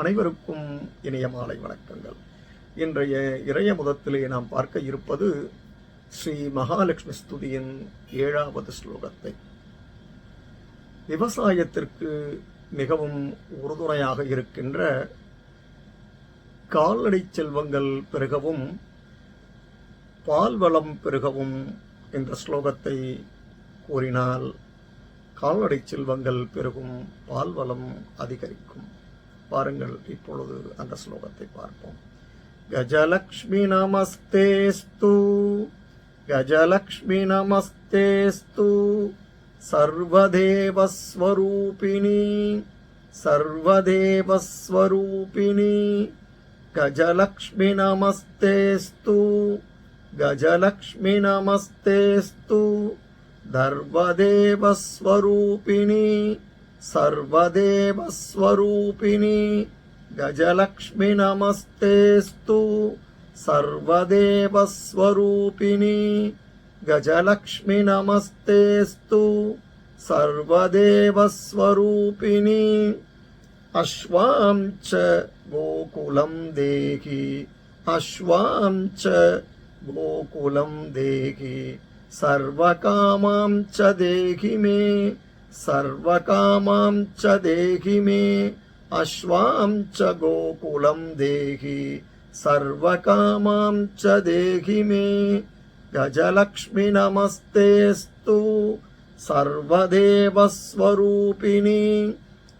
அனைவருக்கும் இனிய மாலை வணக்கங்கள். இன்றைய இறைய முதத்திலே நாம் பார்க்க இருப்பது ஸ்ரீ மகாலட்சுமி ஸ்துதியின் ஏழாவது ஸ்லோகத்தை. விவசாயத்திற்கு மிகவும் உறுதுணையாக இருக்கின்ற கால்நடை செல்வங்கள் பெருகவும் பால்வளம் பெருகவும் என்ற ஸ்லோகத்தை கூறினால் கால்நடை செல்வங்கள் பெருகும் பால்வளம் அதிகரிக்கும். பாருங்கள் இப்பொழுது அந்த ஸ்லோகத்தை பார்ப்போம் கஜலக்ஷ்மி நமஸ்தேஸ்து கஜலக்ஷ்மி நமஸ்தேஸ்து சர்வதேவஸ்வரூபிணி சர்வதேவஸ்வரூபிணி गजलक्ष्मि नमस्तेस्तु गजलक्ष्मि नमस्तेस्तु धर्मदेवस्वरूपिणि సర్వదేవస్వరూపిణి గజలక్ష్మి నమస్తేస్తు. సర్వదేవస్వరూపిణి గజలక్ష్మి నమస్తేస్తు. సర్వదేవస్వరూపిణి అశ్వాం చ గోకులం దేహి. అశ్వాం చ గోకులం దేహి. సర్వకామాం చ దేహి మే. సర్వకామాం చ దేహి మే అశ్వాం చ గోకులం దేహి సర్వకామాం చ దేహి మే గజలక్ష్మి నమస్తేస్తు సర్వదేవస్వరూపిణి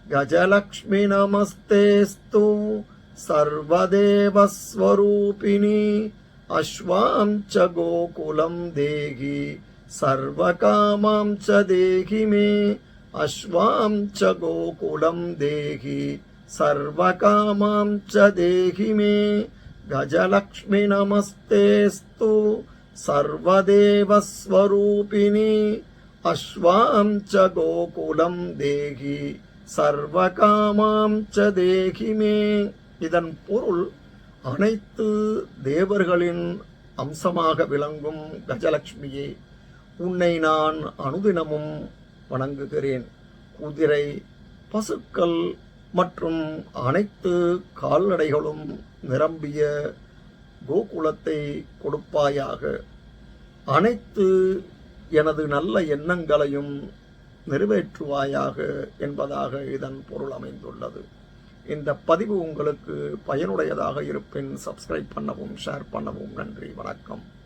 గజలక్ష్మి నమస్తేస్తు సర్వదేవస్వరూపిణి అశ్వాం చ గోకులం దేహి सर्वकामां च देहि मे अश्वां च गोकुलं देहि सर्वकामां च देहि मे गजलक्ष्मि नमस्तेस्तु सर्वदेवस्वरूपिणि अश्वां च गोकुलं देहि சர்வகாமாம் ச தேகிமே இதன் பொருள் அனைத்து தேவர்களின் அம்சமாக விளங்கும் கஜலட்சுமியே உன்னை நான் அனுதினமும் வணங்குகிறேன். குதிரை பசுக்கள் மற்றும் அனைத்து கால்நடைகளும் நிரம்பிய கோகுலத்தை கொடுப்பாயாக. அனைத்து எனது நல்ல எண்ணங்களையும் நிறைவேற்றுவாயாக என்பதாக இதன் பொருள் அமைந்துள்ளது. இந்த பதிவு உங்களுக்கு பயனுடையதாக இருப்பின் சப்ஸ்கிரைப் பண்ணவும் ஷேர் பண்ணவும் நன்றி வணக்கம்.